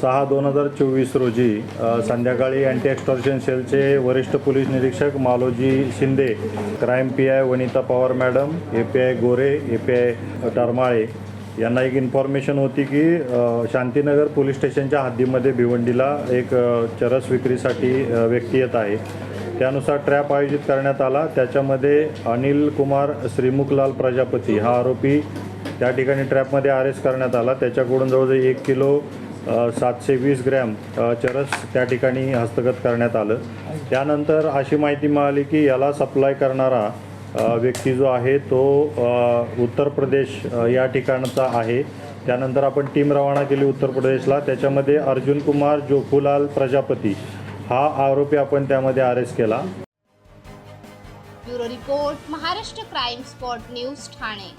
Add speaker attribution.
Speaker 1: सहा दोन हजार चोवीस रोजी संध्याकाळी अँटी एक्स्टॉर्शन सेलचे वरिष्ठ पोलीस निरीक्षक Maloji Shinde crime P I Vanita Pawar madam A P I Gore A P I Tarmale यांना एक इन्फॉर्मेशन होती की शांतीनगर पोलीस स्टेशनच्या हद्दीमध्ये भिवंडीला एक चरस विक्रीसाठी व्यक्ती येत आहे. त्यानुसार ट्रॅप आयोजित करण्यात आला. त्याच्यामध्ये अनिल कुमार श्रीमुखलाल प्रजापती हा आरोपी त्या ठिकाणी ट्रॅपमध्ये अरेस्ट करण्यात आला. त्याच्याकडून जवळजवळ एक किलो सातशे वीस ग्रॅम चरस त्या ठिकाणी हस्तगत करण्यात आलं. त्यानंतर अशी माहिती मिळाली की याला सप्लाय करणारा व्यक्ती जो आहे तो उत्तर प्रदेश या ठिकाणचा आहे. त्यानंतर आपण टीम रवाना केली उत्तर प्रदेशला. त्याच्यामध्ये अर्जुन कुमार जोखुलाल प्रजापती हा आरोपी आपण त्यामध्ये अरेस्ट केला.
Speaker 2: Bureau report Maharashtra crime spot news Thane.